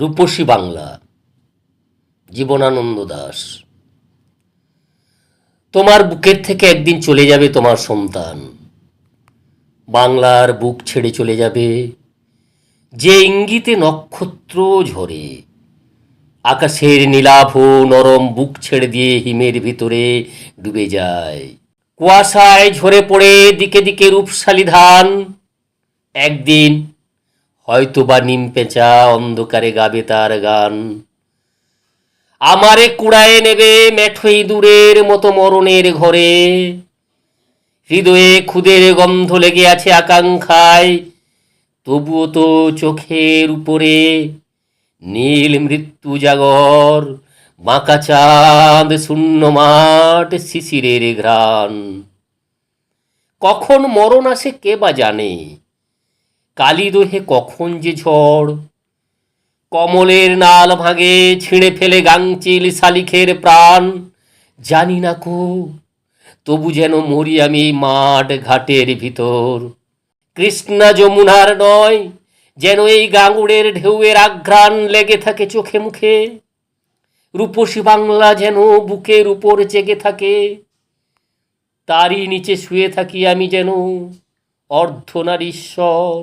রূপসী বাংলা, জীবনানন্দ দাস। তোমার বুকের থেকে একদিন চলে যাবে তোমার সন্তান। বাংলার বুক ছেড়ে চলে যাবে। যে ইঙ্গিতে নক্ষত্র ঝরে, আকাশের নীলাভ নরম বুক ছেড়ে দিয়ে হিমের ভিতরে ডুবে যায়। কুয়াশায় ঝরে পড়ে দিকে দিকে রূপশালী ধান। একদিন হয়তো বা নিম পেঁচা অন্ধকারে গাবে তার গান। আমারে কুড়ায়ে নেবে মেঠো দূরের মতো মরণের ঘরে। হৃদয়ে খুদের গন্ধ লেগে আছে আকাঙ্ক্ষায়। তবুও তো চোখের উপরে নীল মৃত্যু জাগর, বাঁকা চাঁদ শূন্য মাঠ শিশিরের ঘ্রাণ। কখন মরণ আসে কে বা জানে? কালি দোহে কখন যে ঝড়। কমলের নাল ভাঙে ছিঁড়ে ফেলে গাংচিল শালিখের প্রাণ। জানি না কো, তবু যেন মরি আমি মাঠ ঘাটের ভিতর। কৃষ্ণা যমুনার নয়, যেন এই গাঙুড়ের ঢেউয়ের আঘ্রাণ লেগে থাকে চোখে মুখে। রূপসী বাংলা যেন বুকের উপর জেগে থাকে। তারই নিচে শুয়ে থাকি আমি যেন অর্ধনারীশ্বর